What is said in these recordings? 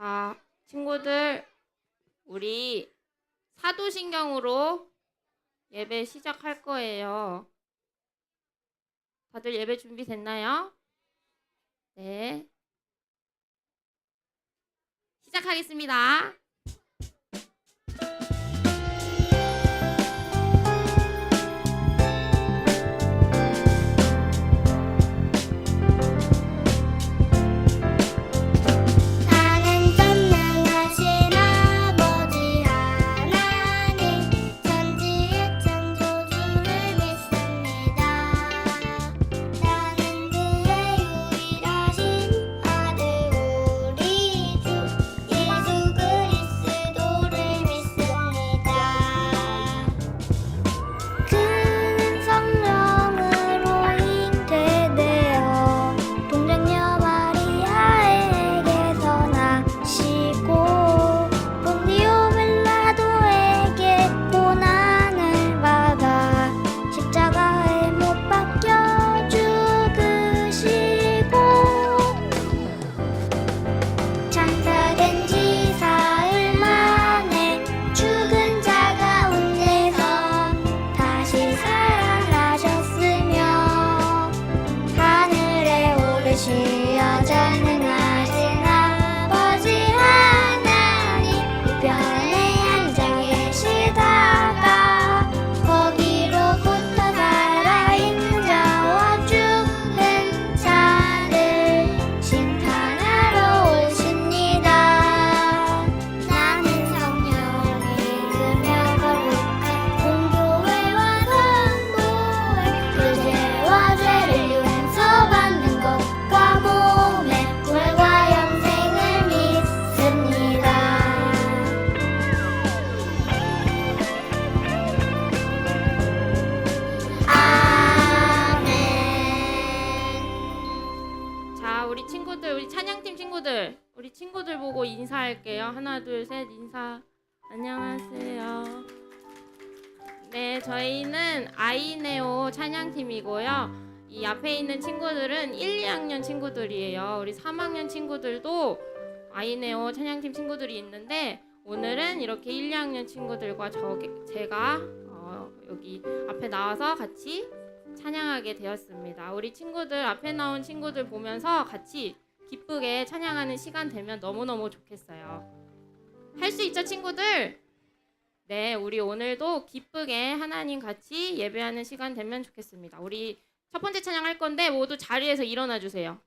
자, 친구들, 우리 사도신경으로 예배 시작할 거예요. 다들 예배 준비됐나요? 네. 시작하겠습니다. 인사할게요. 하나, 둘, 셋, 인사. 안녕하세요. 네, 저희는 아이네오 찬양팀이고요. 이 앞에 있는 친구들은 1, 2학년 친구들이에요. 우리 3학년 친구들도 아이네오 찬양팀 친구들이 있는데 오늘은 이렇게 1, 2학년 친구들과 저 제가 어, 여기 앞에 나와서 같이 찬양하게 되었습니다. 우리 친구들 앞에 나온 친구들 보면서 같이 기쁘게 찬양하는 시간 되면 너무너무 좋겠어요. 할 수 있죠, 친구들? 네, 우리 오늘도 기쁘게 하나님 같이 예배하는 시간 되면 좋겠습니다. 우리 첫 번째 찬양 할 건데 모두 자리에서 일어나 주세요.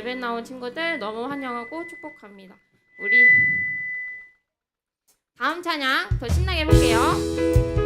예배 나온 친구들 너무 환영하고 축복합니다. 우리 다음 찬양 더 신나게 해볼게요.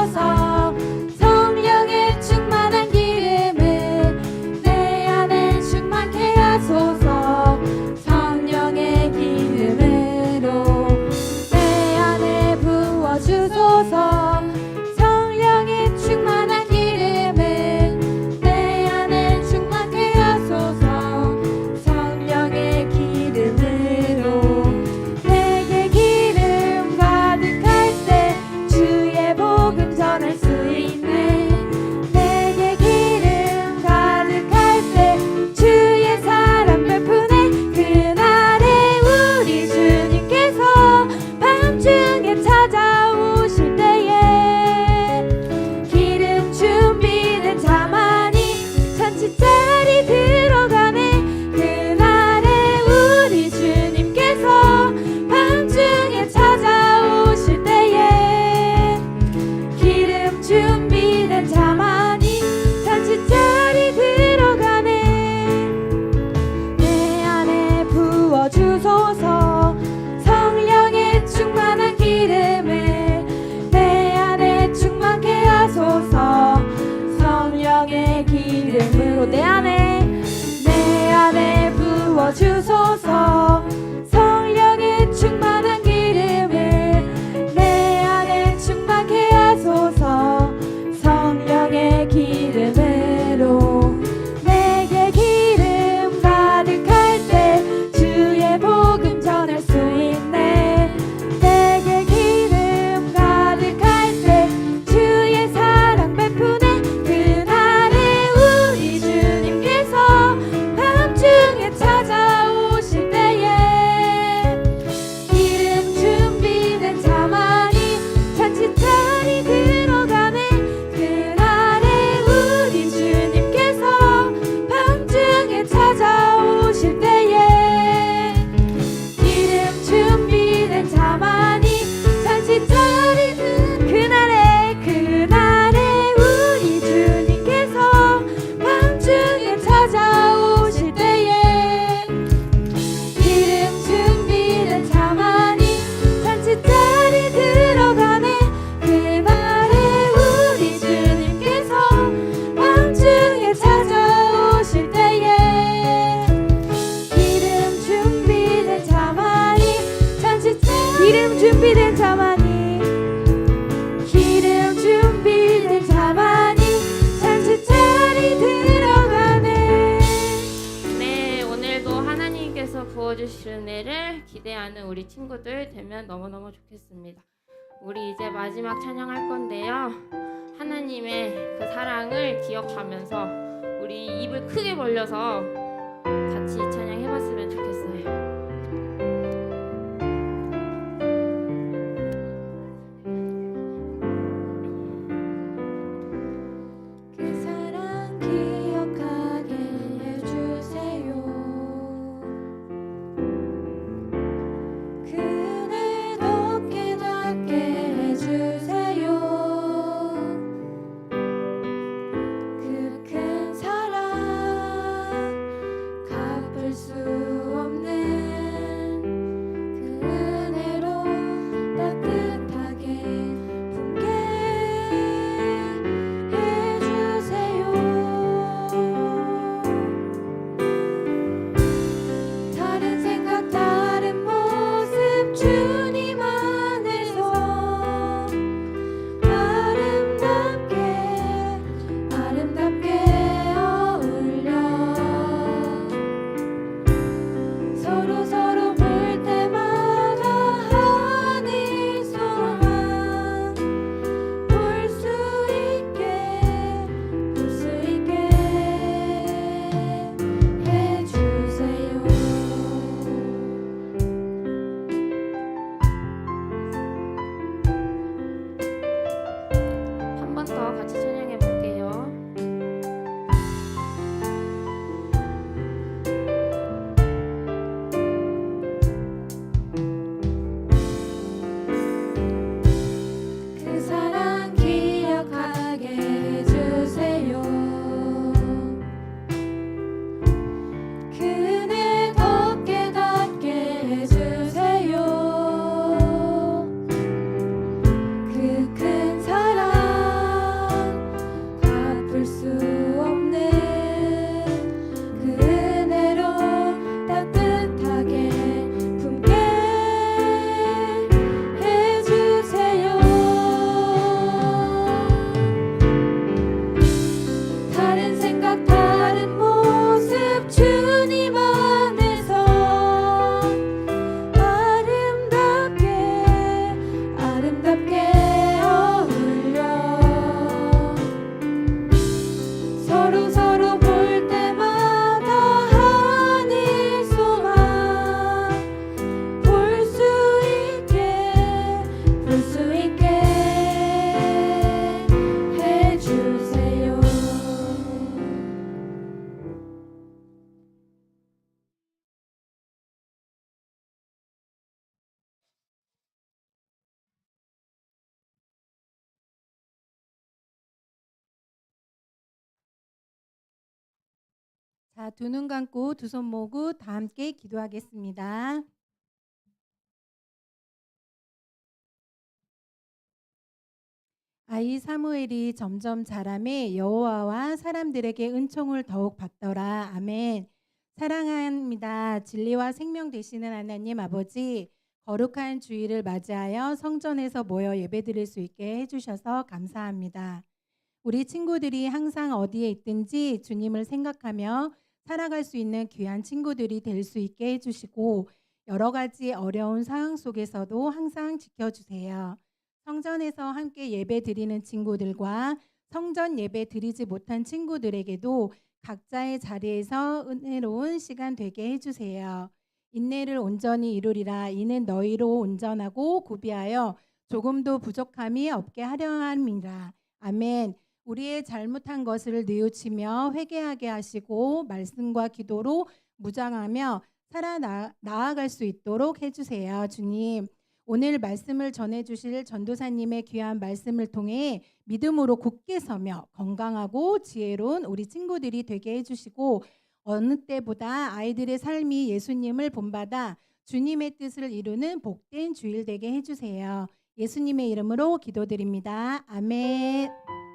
сльоза. 찬양할 건데요. 하나님의 그 사랑을 기억하면서 우리 입을 크게 벌려서 같이 찬양해 자, 두 눈 감고 두 손 모으고 다 함께 기도하겠습니다. 아이 사무엘이 점점 자라매 여호와와 사람들에게 은총을 더욱 받더라. 아멘. 사랑합니다. 진리와 생명 되시는 하나님 아버지, 거룩한 주일을 맞이하여 성전에서 모여 예배드릴 수 있게 해주셔서 감사합니다. 우리 친구들이 항상 어디에 있든지 주님을 생각하며 살아갈 수 있는 귀한 친구들이 될 수 있게 해주시고 여러 가지 어려운 상황 속에서도 항상 지켜주세요. 성전에서 함께 예배 드리는 친구들과 성전 예배 드리지 못한 친구들에게도 각자의 자리에서 은혜로운 시간 되게 해주세요. 인내를 온전히 이루리라. 이는 너희로 온전하고 구비하여 조금도 부족함이 없게 하려 함이라. 아멘. 우리의 잘못한 것을 뉘우치며 회개하게 하시고 말씀과 기도로 무장하며 살아 나, 나아갈 수 있도록 해주세요. 주님. 오늘 말씀을 전해주실 전도사님의 귀한 말씀을 통해 믿음으로 굳게 서며 건강하고 지혜로운 우리 친구들이 되게 해주시고 어느 때보다 아이들의 삶이 예수님을 본받아 주님의 뜻을 이루는 복된 주일 되게 해주세요. 예수님의 이름으로 기도드립니다. 아멘.